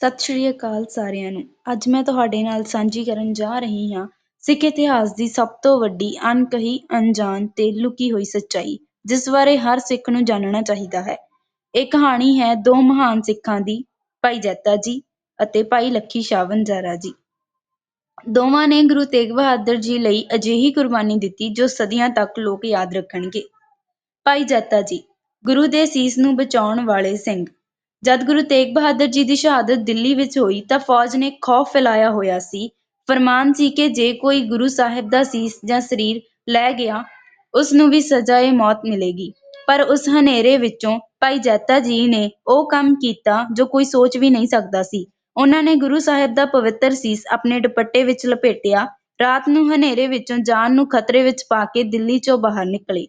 ਸਤਿ ਸ਼੍ਰੀ ਅਕਾਲ ਸਾਰਿਆਂ ਨੂੰ। ਅੱਜ ਮੈਂ ਤੁਹਾਡੇ ਨਾਲ ਸਾਂਝੀ ਕਰਨ ਜਾ ਰਹੀ ਹਾਂ ਸਿੱਖ ਇਤਿਹਾਸ ਦੀ ਸਭ ਤੋਂ ਵੱਡੀ ਅਣਕਹੀ, ਅਣਜਾਣ ਤੇ ਲੁਕੀ ਹੋਈ ਸੱਚਾਈ, ਜਿਸ ਬਾਰੇ ਹਰ ਸਿੱਖ ਨੂੰ ਜਾਣਨਾ ਚਾਹੀਦਾ ਹੈ। ਇਹ ਕਹਾਣੀ ਹੈ ਦੋ ਮਹਾਨ ਸਿੱਖਾਂ ਦੀ, ਭਾਈ ਜੈਤਾ ਜੀ ਅਤੇ ਭਾਈ ਲੱਖੀ ਸ਼ਾਹ ਵਣਜਾਰਾ ਜੀ। ਦੋਵਾਂ ਨੇ ਗੁਰੂ ਤੇਗ ਬਹਾਦਰ ਜੀ ਲਈ ਅਜਿਹੀ ਕੁਰਬਾਨੀ ਦਿੱਤੀ ਜੋ ਸਦੀਆਂ ਤੱਕ ਲੋਕ ਯਾਦ ਰੱਖਣਗੇ। ਭਾਈ ਜੈਤਾ ਜੀ, ਗੁਰੂ ਦੇ ਸੀਸ ਨੂੰ ਬਚਾਉਣ ਵਾਲੇ ਸਿੰਘ ਜਦ ਗੁਰੂ ਤੇਗ ਬਹਾਦਰ ਜੀ ਦੀ ਸ਼ਹਾਦਤ ਦਿੱਲੀ ਵਿੱਚ ਹੋਈ ਤਾਂ ਫੌਜ ਨੇ ਖੌਫ ਫੈਲਾਇਆ ਹੋਇਆ ਸੀ। ਫਰਮਾਨ ਸੀ ਕਿ ਜੇ ਕੋਈ ਗੁਰੂ ਸਾਹਿਬ ਦਾ ਸੀਸ ਜਾਂ ਸਰੀਰ ਲੈ ਗਿਆ, ਉਸ ਨੂੰ ਵੀ ਏ ਮੌਤ ਮਿਲੇਗੀ। ਪਰ ਉਸ ਹਨੇਰੇ ਵਿੱਚੋਂ ਭਾਈ ਜੈਤਾ ਜੀ ਨੇ ਉਹ ਕੰਮ ਕੀਤਾ ਜੋ ਕੋਈ ਸੋਚ ਵੀ ਨਹੀਂ ਸਕਦਾ ਸੀ। ਉਹਨਾਂ ਨੇ ਗੁਰੂ ਸਾਹਿਬ ਦਾ ਪਵਿੱਤਰ ਸੀਸ ਆਪਣੇ ਦੁਪੱਟੇ ਵਿੱਚ ਲਪੇਟਿਆ, ਰਾਤ ਨੂੰ ਹਨੇਰੇ ਵਿੱਚੋਂ ਜਾਨ ਨੂੰ ਖਤਰੇ ਵਿੱਚ ਪਾ ਕੇ ਦਿੱਲੀ ਚੋਂ ਬਾਹਰ ਨਿਕਲੇ।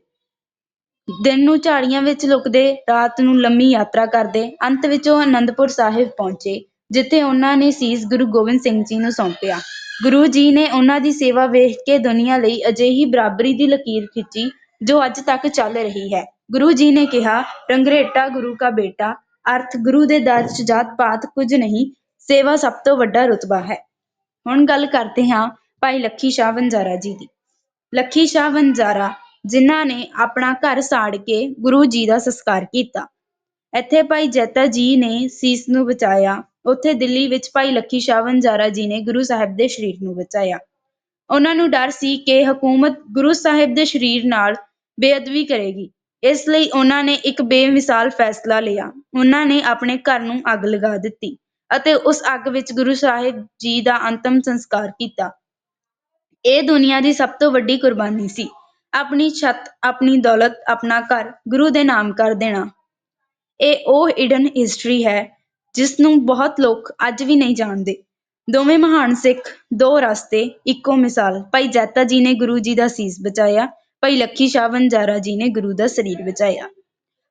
ਦਿਨ ਨੂੰ ਝਾੜੀਆਂ ਵਿੱਚ ਲੁਕਦੇ, ਰਾਤ ਨੂੰ ਲੰਮੀ ਯਾਤਰਾ ਕਰਦੇ, ਅੰਤ ਵਿੱਚ ਉਹ ਅਨੰਦਪੁਰ ਸਾਹਿਬ ਪਹੁੰਚੇ, ਜਿੱਥੇ ਉਹਨਾਂ ਨੇ ਸੀਸ ਗੁਰੂ ਗੋਬਿੰਦ ਸਿੰਘ ਜੀ ਨੂੰ ਸੌਂਪਿਆ। ਗੁਰੂ ਜੀ ਨੇ ਉਹਨਾਂ ਦੀ ਸੇਵਾ ਵੇਖ ਕੇ ਦੁਨੀਆ ਲਈ ਅਜਿਹੀ ਬਰਾਬਰੀ ਦੀ ਲਕੀਰ ਖਿੱਚੀ, ਜੋ ਅੱਜ ਤੱਕ ਚੱਲ ਰਹੀ ਹੈ। ਗੁਰੂ ਜੀ ਨੇ ਕਿਹਾ, ਰੰਗਰੇਟਾ ਗੁਰੂ ਕਾ ਬੇਟਾ, ਅਰਥ ਗੁਰੂ ਦੇ ਦਰ 'ਚ ਜਾਤ ਪਾਤ ਕੁਝ ਨਹੀਂ, ਸੇਵਾ ਸਭ ਤੋਂ ਵੱਡਾ ਰੁਤਬਾ ਹੈ। ਹੁਣ ਗੱਲ ਕਰਦੇ ਹਾਂ ਭਾਈ ਲੱਖੀ ਸ਼ਾਹ ਵਣਜਾਰਾ ਜੀ ਦੀ। ਲੱਖੀ ਸ਼ਾਹ ਵਣਜਾਰਾ ਜਿਨ੍ਹਾਂ ਨੇ ਆਪਣਾ ਘਰ ਸਾੜ ਕੇ ਗੁਰੂ ਜੀ ਦਾ ਸੰਸਕਾਰ ਕੀਤਾ। ਇੱਥੇ ਭਾਈ ਜੈਤਾ ਜੀ ਨੇ ਸੀਸ ਨੂੰ ਬਚਾਇਆ। ਉੱਥੇ ਦਿੱਲੀ ਵਿੱਚ ਭਾਈ ਲੱਖੀ ਸ਼ਾਹ ਵਣਜਾਰਾ ਜੀ ਨੇ ਗੁਰੂ ਸਾਹਿਬ ਦੇ ਸਰੀਰ ਨੂੰ ਬਚਾਇਆ। ਉਹਨਾਂ ਨੂੰ ਡਰ ਸੀ ਕਿ ਹਕੂਮਤ ਗੁਰੂ ਸਾਹਿਬ ਦੇ ਸਰੀਰ ਨਾਲ ਬੇਅਦਬੀ ਕਰੇਗੀ। ਇਸ ਲਈ ਉਹਨਾਂ ਨੇ ਇੱਕ ਬੇਮਿਸਾਲ ਫੈਸਲਾ ਲਿਆ। ਉਹਨਾਂ ਨੇ ਆਪਣੇ ਘਰ ਨੂੰ ਅੱਗ ਲਗਾ ਦਿੱਤੀ ਅਤੇ ਉਸ ਅੱਗ ਵਿੱਚ ਗੁਰੂ ਸਾਹਿਬ ਜੀ ਦਾ ਅੰਤਮ ਸੰਸਕਾਰ ਕੀਤਾ। ਇਹ ਦੁਨੀਆ ਦੀ ਸਭ ਤੋਂ ਵੱਡੀ ਕੁਰਬਾਨੀ ਸੀ। ਆਪਣੀ ਛੱਤ, ਆਪਣੀ ਦੌਲਤ, ਆਪਣਾ ਘਰ ਗੁਰੂ ਦੇ ਨਾਮ ਕਰ ਦੇਣਾ। ਇਹ ਉਹ ਹਿਡਨ ਹਿਸਟਰੀ ਹੈ, ਜਿਸ ਨੂੰ ਬਹੁਤ ਲੋਕ ਅੱਜ ਵੀ ਨਹੀਂ ਜਾਣਦੇ। ਦੋਵੇਂ ਮਹਾਨ ਸਿੱਖ ਦੋ ਰਸਤੇ, ਇੱਕੋ ਮਿਸਾਲ। ਭਾਈ ਜੈਤਾ ਜੀ ਨੇ ਗੁਰੂ ਜੀ ਦਾ ਸੀਸ ਬਚਾਇਆ, ਭਾਈ ਲੱਖੀ ਸ਼ਾਹ ਵਣਜਾਰਾ ਜੀ ਨੇ ਗੁਰੂ ਦਾ ਸਰੀਰ ਬਚਾਇਆ।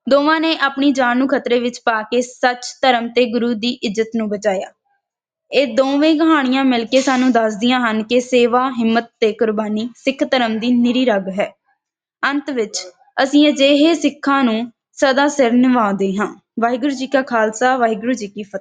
ਦੋਵਾਂ ਨੇ ਆਪਣੀ ਜਾਨ ਨੂੰ ਖਤਰੇ ਵਿੱਚ ਪਾ ਕੇ ਸੱਚ ਧਰਮ ਤੇ ਗੁਰੂ ਦੀ ਇੱਜ਼ਤ ਨੂੰ ਬਚਾਇਆ। ਇਹ ਦੋਵੇਂ ਕਹਾਣੀਆਂ ਮਿਲ ਕੇ ਸਾਨੂੰ ਦੱਸਦੀਆਂ ਹਨ ਕਿ ਸੇਵਾ, ਹਿੰਮਤ ਤੇ ਕੁਰਬਾਨੀ ਸਿੱਖ ਧਰਮ ਦੀ ਨਿਰੀ ਰਗ ਹੈ। ਅੰਤ ਵਿੱਚ ਅਸੀਂ ਅਜਿਹੇ ਸਿੱਖਾਂ ਨੂੰ ਸਦਾ ਸਿਰ ਨਿਵਾਉਂਦੇ ਹਾਂ। ਵਾਹਿਗੁਰੂ ਜੀ ਕਾ ਖਾਲਸਾ, ਵਾਹਿਗੁਰੂ ਜੀ ਕੀ ਫਤਿਹ।